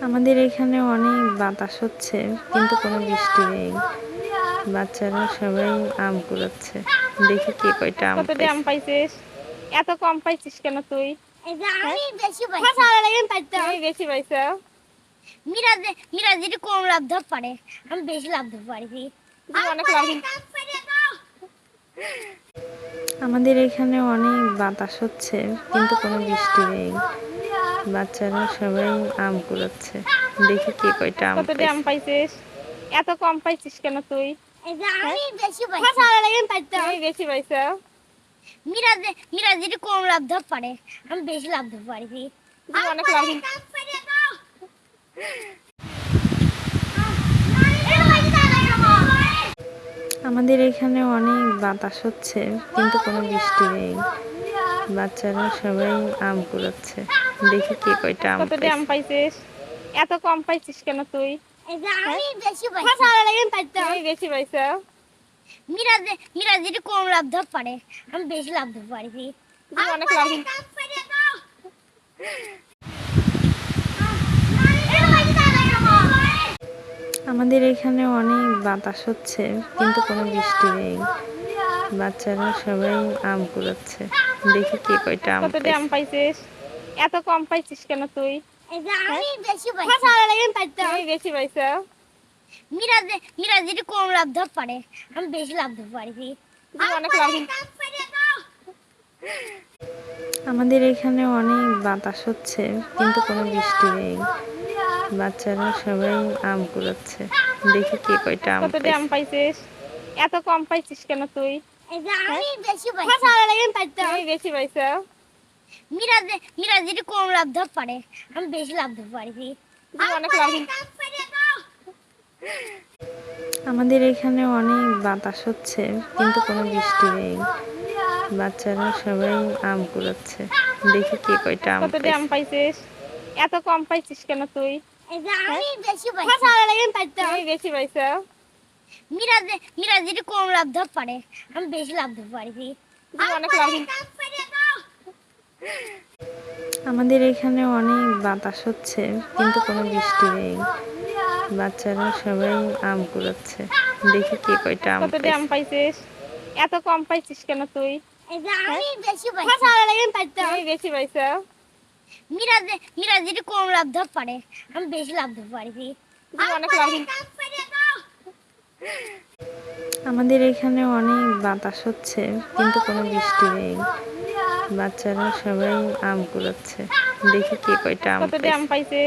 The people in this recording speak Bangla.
আমাদের এখানে অনেক বাতাস হচ্ছে কিন্তু কোনো বৃষ্টি নেই। বাচ্চারা সবাই আম কুড়াচ্ছে। দেখি কে কয়টা আম কত আম পাইছিস? এত কম পাইছিস কেন তুই? আমি বেশি হ্যাঁ, বেশি পাইছা। মিরাজে মিরাজ যদি কম লাভ ধর পারে। আমি বেশি লাভ ধর পারি। অনেক লাভ আমাদের এখানে অনেক বাতাস হচ্ছে কিন্তু কোনো বৃষ্টি নেই। বাচ্চারা সবাই আম কুড়াচ্ছে। দেখি কে কয়টা আম কত আম পাইছিস? এত কম পাইছিস কেন তুই? আমি বেশি হ্যাঁ, পাইছি আমি বেশি পাইছা। মিরাজে মিরাজ যদি কম লাভ ধর পারে। আমি বেশি লাভ ধর পারি। অনেক লাভ আমাদের এখানে অনেক বাতাস হচ্ছে কিন্তু কোনো বৃষ্টি নেই। বাচ্চারা সবাই আম কুড়াচ্ছে। দেখি কে কয়টা আম কত আম পাইছে। পাইছিস? এত কম পাইছিস কেন তুই? আমি বেশি হ্যাঁ, পাইছি আমি বেশি পাইছা। মিরাজে মিরাজ যদি কম লাভ ধর পারে। আমি বেশি লাভ ধর পারি অনেক লাভ আমাদের এখানে অনেক বাতাস হচ্ছে কিন্তু কোনো বৃষ্টি নেই। বাচ্চারা সবাই আম কুড়াচ্ছে। দেখি কে কয়টা আম কত আম পাইছিস? এত কম পাইছিস কেন তুই? আমি বেশি হ্যাঁ, পাইছি আমি বেশি পাইছা। মিরাজে মিরাজ যদি কম লাভ ধর পারে। আমি বেশি লাভ ধর পারি। অনেক লাভ আমাদের এখানে অনেক বাতাস হচ্ছে কিন্তু কোনো বৃষ্টি নেই বাচ্চারা সবাই আম কুড়াচ্ছে দেখি কে কয়টা আম সারা লাগেন পাইতাম আমি বেশি পাইছা পাইছে। তুই অনেক লাভ আমাদের এখানে অনেক বাতাস হচ্ছে কিন্তু কোনো বৃষ্টি নেই। বাচ্চারা সবাই আম কুড়াচ্ছে। দেখি কে কয়টা আম এত কম পাইছিস কেন তুই? বেশি হ্যাঁ, পাইছি। সারা লাগেন পাইতাম আমি বেশি পাইছা মিরাজে মিরাজ যদি কম লাভ ধর পারে। আমি বেশি লাভ ধর পারি তুই। অনেক লাভ আমাদের এখানে অনেক বাতাস হচ্ছে কিন্তু কোনো বৃষ্টি নেই হ্যাঁ, বাচ্চারা সবাই আম কুড়াচ্ছে দেখি কে কয়টা আম পাইছে। সারা লাগেন পাইতাম আমি বেশি পাইছা মিরাজে মিরাজ যদি কম লাভ। ধর পারে আমি বেশি লাভ ধর পারি তুই অনেক লাভ আমাদের এখানে অনেক বাতাস হচ্ছে কিন্তু কোনো বৃষ্টি নেই। বাচ্চারা সবাই আম কুড়াচ্ছে। দেখি কে কয়টা আম কত আম পাইছিস? এত কম পাইছিস কেন তুই? এই যে আমি বেশি হ্যাঁ, পাইছি। বেশি পাইছা মিরাজে মিরাজ যদি কম লাভ ধর পারে আমি বেশি লাভ ধর পারি অনেক লাভ আমাদের এখানে অনেক বাতাস হচ্ছে কিন্তু কোনো বৃষ্টি নেই হ্যাঁ, বাচ্চারা সবাই আম কুড়াচ্ছে দেখি কে কয়টা আম সারা লাগেন পাইতাম আমি বেশি পাইছা পাইছে। তুই অনেক লাভ আমাদের এখানে অনেক বাতাস হচ্ছে কিন্তু কোনো বৃষ্টি নেই। বাচ্চারা সবাই আম কুড়াচ্ছে। দেখি কে কয়টা আম কত আম পাইছিস? এত কম পাইছিস কেন তুই? এই যে আমি বেশি হ্যাঁ, পাইছি লাগেন পাইতাম। আমি বেশি পাইছা। মিরাজে মিরাজ যদি কম লাভ ধর পারে আমি বেশি লাভ ধর পারি অনেক লাভ আমাদের এখানে অনেক বাতাস হচ্ছে কিন্তু কোনো বৃষ্টি নেই। বাচ্চারা সবাই আম কুড়াচ্ছে। দেখি কে কয়টা আম পাইছে।